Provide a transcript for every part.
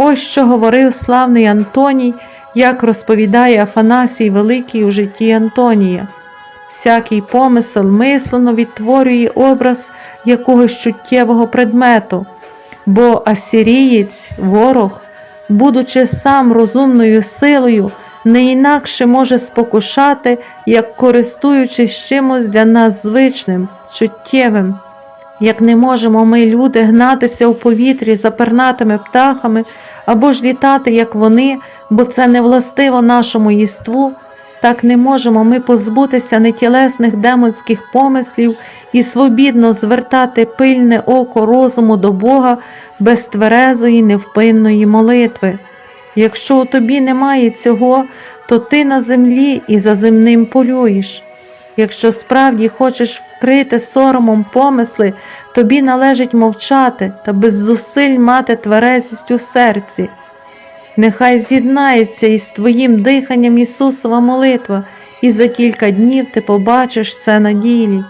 Ось що говорив славний Антоній, як розповідає Афанасій Великий у житті Антонія. Всякий помисел мислено відтворює образ якогось чуттєвого предмету, бо асирієць, ворог, будучи сам розумною силою, не інакше може спокушати, як користуючись чимось для нас звичним, чуттєвим. Як не можемо ми, люди, гнатися у повітрі за пернатими птахами або ж літати, як вони, бо це не властиво нашому єству, так не можемо ми позбутися нетілесних демонських помислів і свобідно звертати пильне око розуму до Бога без тверезої, невпинної молитви. Якщо у тобі немає цього, то ти на землі і за земним полюєш. Якщо справді хочеш вкрити соромом помисли, тобі належить мовчати та без зусиль мати тверезість у серці. Нехай з'єднається із твоїм диханням Ісусова молитва, і за кілька днів ти побачиш це на ділі.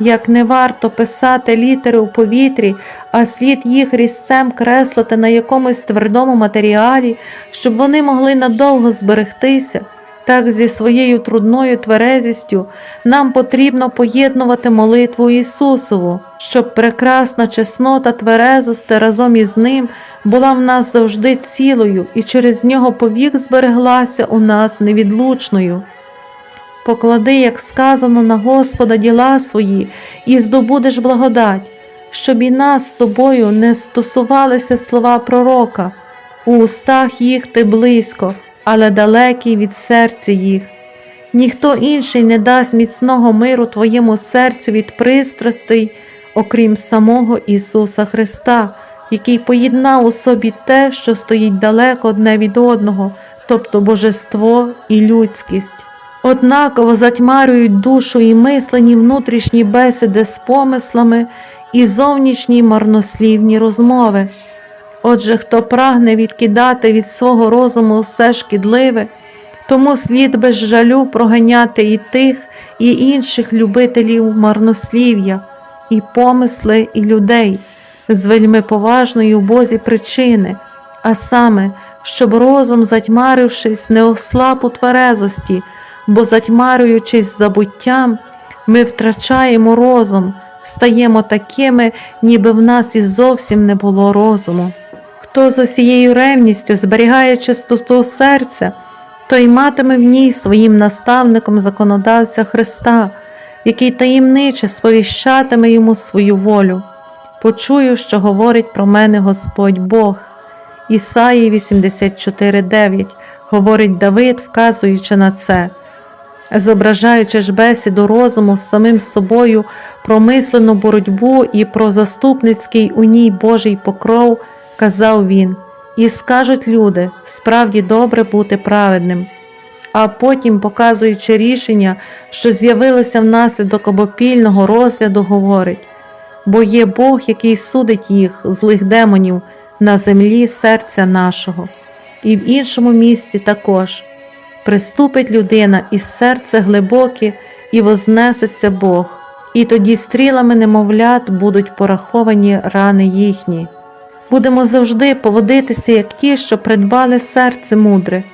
Як не варто писати літери у повітрі, а слід їх різцем креслити на якомусь твердому матеріалі, щоб вони могли надовго зберегтися, так зі своєю трудною тверезістю нам потрібно поєднувати молитву Ісусову, щоб прекрасна чеснота тверезости разом із Ним була в нас завжди цілою і через нього повік збереглася у нас невідлучною. Поклади, як сказано на Господа діла свої, і здобудеш благодать, щоб і нас з тобою не стосувалися слова пророка, у устах їх ти близько, але далекий від серця їх. Ніхто інший не дасть міцного миру твоєму серцю від пристрастей, окрім самого Ісуса Христа, який поєднав у собі те, що стоїть далеко одне від одного, тобто божество і людськість. Однаково затьмарюють душу і мислені внутрішні бесіди з помислами і зовнішні марнослівні розмови. Отже, хто прагне відкидати від свого розуму все шкідливе, тому слід без жалю проганяти і тих, і інших любителів марнослів'я, і помисли, і людей з вельми поважної у Бозі причини, а саме, щоб розум, затьмарившись, не ослаб у тверезості, бо затьмарюючись забуттям, ми втрачаємо розум, стаємо такими, ніби в нас і зовсім не було розуму. Хто з усією ревністю зберігає чистоту серця, той матиме в ній своїм наставником законодавця Христа, який таємниче сповіщатиме йому свою волю. Почую, що говорить про мене Господь Бог. Ісаї 84:9 говорить Давид, вказуючи на це. Зображаючи ж бесіду розуму з самим собою про мислену боротьбу і про заступницький у ній Божий покров, казав він, і скажуть люди, справді добре бути праведним. А потім, показуючи рішення, що з'явилося внаслідок обопільного розгляду, говорить. Бо є Бог, який судить їх, злих демонів, на землі серця нашого, і в іншому місці також. Приступить людина із серце глибоке, і вознесеться Бог, і тоді стрілами немовлят будуть пораховані рани їхні. Будемо завжди поводитися, як ті, що придбали серце мудре,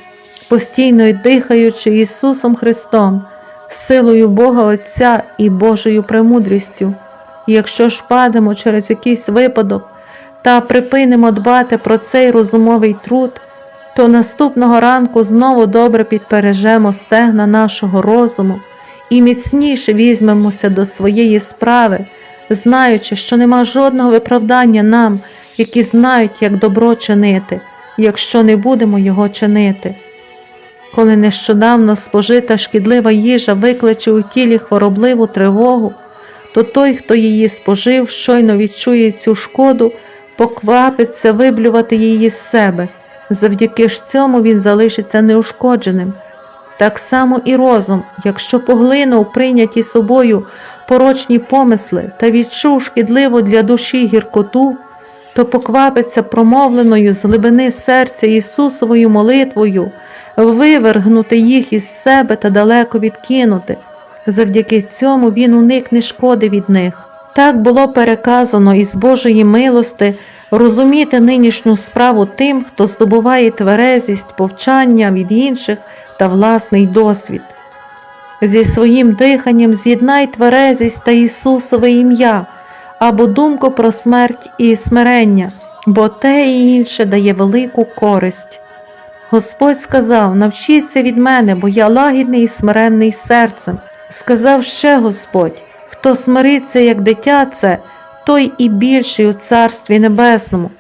постійно й дихаючи Ісусом Христом, силою Бога Отця і Божою премудрістю. Якщо ж падемо через якийсь випадок та припинимо дбати про цей розумовий труд, то наступного ранку знову добре підпережемо стегна нашого розуму і міцніше візьмемося до своєї справи, знаючи, що нема жодного виправдання нам, які знають, як добро чинити, якщо не будемо його чинити. Коли нещодавно спожита шкідлива їжа викличе у тілі хворобливу тривогу, то той, хто її спожив, щойно відчує цю шкоду, поквапиться виблювати її з себе. Завдяки ж цьому він залишиться неушкодженим. Так само і розум, якщо поглинув прийняті собою порочні помисли та відчув шкідливу для душі гіркоту, то поквапиться промовленою з глибини серця Ісусовою молитвою, вивергнути їх із себе та далеко відкинути. Завдяки цьому він уникне шкоди від них. Так було переказано із Божої милости розуміти нинішню справу тим, хто здобуває тверезість, повчання від інших та власний досвід. Зі своїм диханням з'єднай тверезість та Ісусове ім'я або думку про смерть і смирення, бо те і інше дає велику користь. Господь сказав: навчіться від мене, бо я лагідний і смиренний серцем. Сказав ще Господь: хто смириться, як дитя це, той і більший у Царстві Небесному,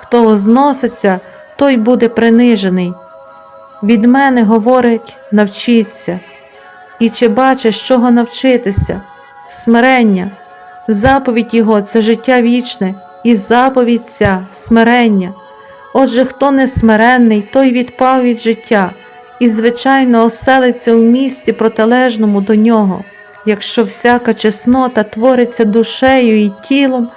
хто возноситься, той буде принижений. Від мене говорить, навчіться. І чи бачиш, чого навчитися? Смирення, заповідь Його це життя вічне, і заповідь ця смирення. Отже, хто не смиренний, той відпав від життя і, звичайно, оселиться у місті протилежному до нього. Якщо всяка чеснота твориться душею і тілом,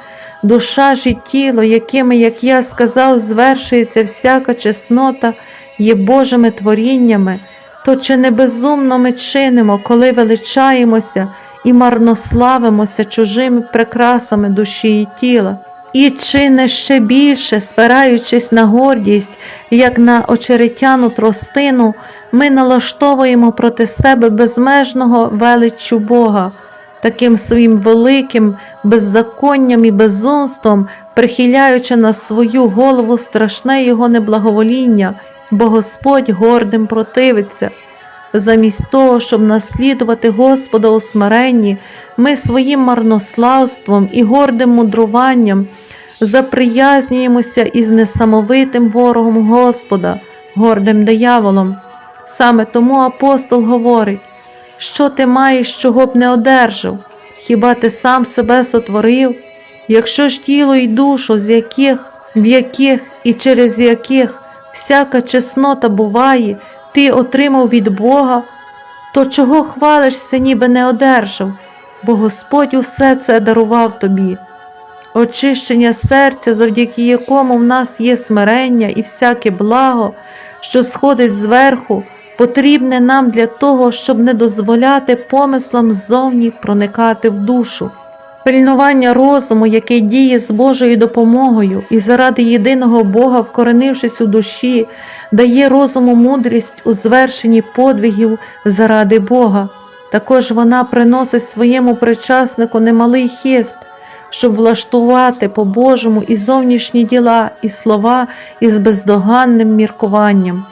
душа ж і тіло, якими, як я сказав, звершується всяка чеснота, є Божими творіннями, то чи не безумно ми чинимо, коли величаємося і марнославимося чужими прикрасами душі і тіла? І чи не ще більше, спираючись на гордість, як на очеретяну тростину, ми налаштовуємо проти себе безмежного величчю Бога, таким своїм великим беззаконням і безумством, прихиляючи на свою голову страшне Його неблаговоління, бо Господь гордим противиться. Замість того, щоб наслідувати Господа у смиренні, ми своїм марнославством і гордим мудруванням заприязнюємося із несамовитим ворогом Господа, гордим дияволом. Саме тому апостол говорить, що ти маєш, чого б не одержав, хіба ти сам себе сотворив, якщо ж тіло і душу, з яких, в яких і через яких всяка чеснота буває, ти отримав від Бога, то чого хвалишся, ніби не одержав, бо Господь усе це дарував тобі. Очищення серця, завдяки якому в нас є смирення і всяке благо, що сходить зверху, потрібне нам для того, щоб не дозволяти помислам ззовні проникати в душу. Пильнування розуму, який діє з Божою допомогою і заради єдиного Бога, вкоренившись у душі, дає розуму мудрість у звершенні подвигів заради Бога. Також вона приносить своєму причаснику немалий хист, щоб влаштувати по-божому і зовнішні діла, і слова із бездоганним міркуванням.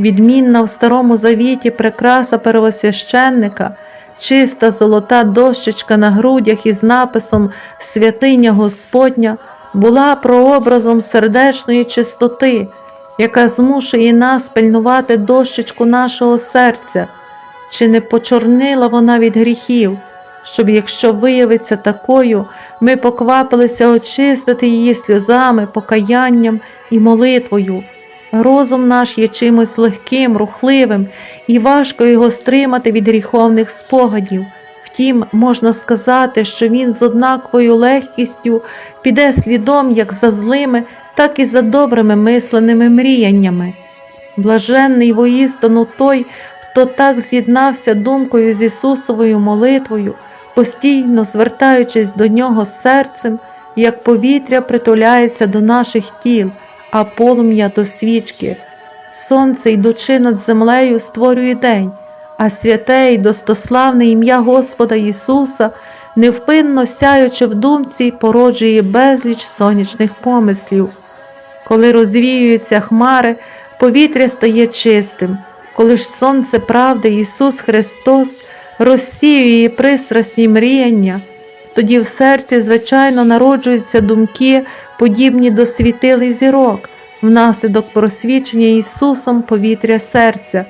Відмінна в Старому Завіті прикраса первосвященника, чиста золота дощечка на грудях із написом Святиня Господня була прообразом сердечної чистоти, яка змушує нас пильнувати дощечку нашого серця, чи не почорнила вона від гріхів, щоб, якщо виявиться такою, ми поквапилися очистити її сльозами, покаянням і молитвою. Розум наш є чимось легким, рухливим, і важко його стримати від гріховних спогадів. Втім, можна сказати, що він з однаковою легкістю піде слідом як за злими, так і за добрими мисленими мріяннями. Блаженний воістину той, хто так з'єднався думкою з Ісусовою молитвою, постійно звертаючись до Нього серцем, як повітря притуляється до наших тіл, а полум'я до свічки. Сонце, йдучи над землею, створює день, а святе й достославне ім'я Господа Ісуса, невпинно сяючи в думці, породжує безліч сонячних помислів. Коли розвіюються хмари, повітря стає чистим, коли ж сонце правди Ісус Христос розсіює пристрасні мріяння, тоді в серці, звичайно, народжуються думки, подібні до світили зірок, внаслідок просвічення Ісусом повітря серця.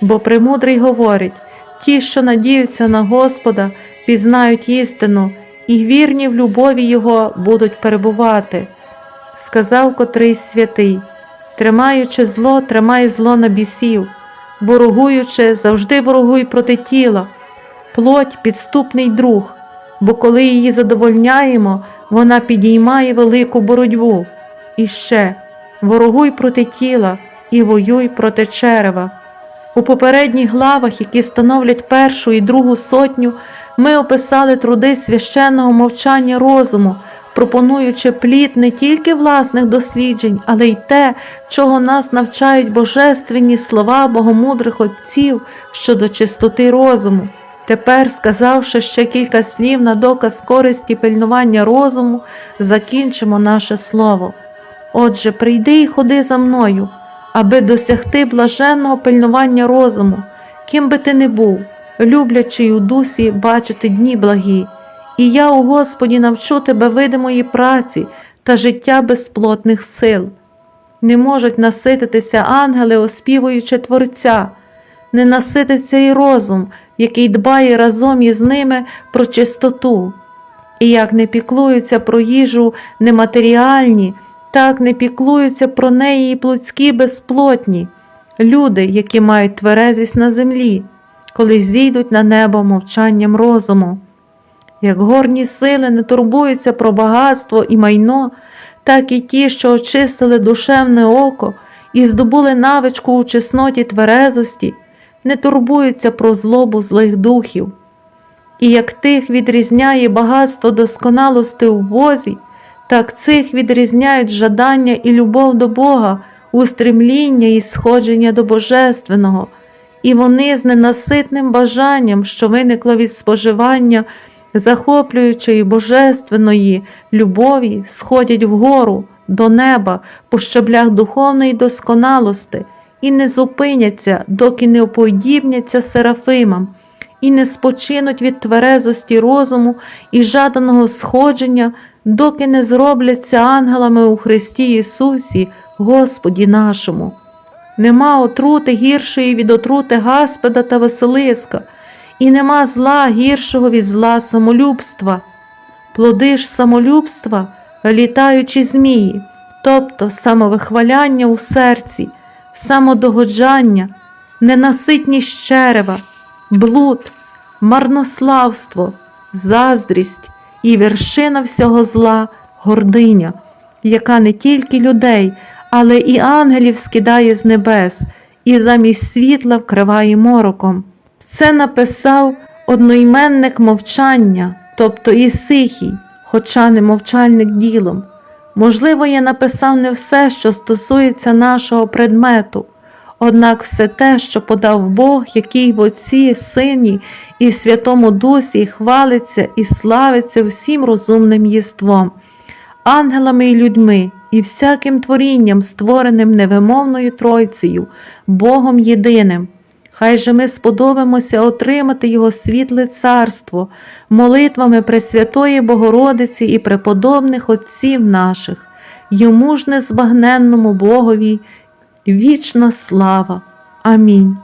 Бо премудрий говорить ті, що надіються на Господа, пізнають істину, і вірні в любові Його будуть перебувати. Сказав котрийсь святий, тримаючи зло, тримай зло на бісів, ворогуючи, завжди ворогуй проти тіла, плоть підступний друг, бо коли її задовольняємо, вона підіймає велику боротьбу. І ще ворогуй проти тіла і воюй проти черева. У попередніх главах, які становлять першу і другу сотню, ми описали труди священного мовчання розуму, пропонуючи плід не тільки власних досліджень, але й те, чого нас навчають божественні слова богомудрих отців щодо чистоти розуму. Тепер, сказавши ще кілька слів на доказ користі пильнування розуму, закінчимо наше слово. Отже, прийди і ходи за мною, аби досягти блаженного пильнування розуму, ким би ти не був, люблячи й у дусі бачити дні благі. І я у Господі навчу тебе видимої праці та життя безплотних сил. Не можуть насититися ангели, оспівуючи Творця, не насититься і розум, який дбає разом із ними про чистоту. І як не піклуються про їжу нематеріальні, так не піклуються про неї і плотські безплотні, люди, які мають тверезість на землі, коли зійдуть на небо мовчанням розуму. Як горні сили не турбуються про багатство і майно, так і ті, що очистили душевне око і здобули навичку у чесноті тверезості, не турбуються про злобу злих духів. І як тих відрізняє багатство досконалости у Бозі, так цих відрізняють жадання і любов до Бога, устремління і сходження до Божественного, і вони з ненаситним бажанням, що виникло від споживання захоплюючої божественної любові, сходять вгору до неба по щаблях духовної досконалости і не зупиняться, доки не оподібняться серафимам, і не спочинуть від тверезості розуму і жаданого сходження, доки не зробляться ангелами у Христі Ісусі, Господі нашому. Нема отрути гіршої від отрути Гаспеда та Василиска, і нема зла гіршого від зла самолюбства. Плоди ж самолюбства, літаючі змії, тобто самовихваляння у серці, самодогоджання, ненаситність черева, блуд, марнославство, заздрість і вершина всього зла гординя, яка не тільки людей, але і ангелів скидає з небес, і замість світла вкриває мороком. Це написав одноіменник мовчання, тобто Ісихій, хоча не мовчальник ділом. Можливо, я написав не все, що стосується нашого предмету, однак все те, що подав Бог, який в Отці, Сині і Святому Дусі хвалиться і славиться всім розумним єством, ангелами і людьми, і всяким творінням, створеним невимовною Тройцею, Богом єдиним. Хай же ми сподобаємося отримати Його світле царство, молитвами Пресвятої Богородиці і преподобних Отців наших, йому ж незбагненному Богові, вічна слава. Амінь.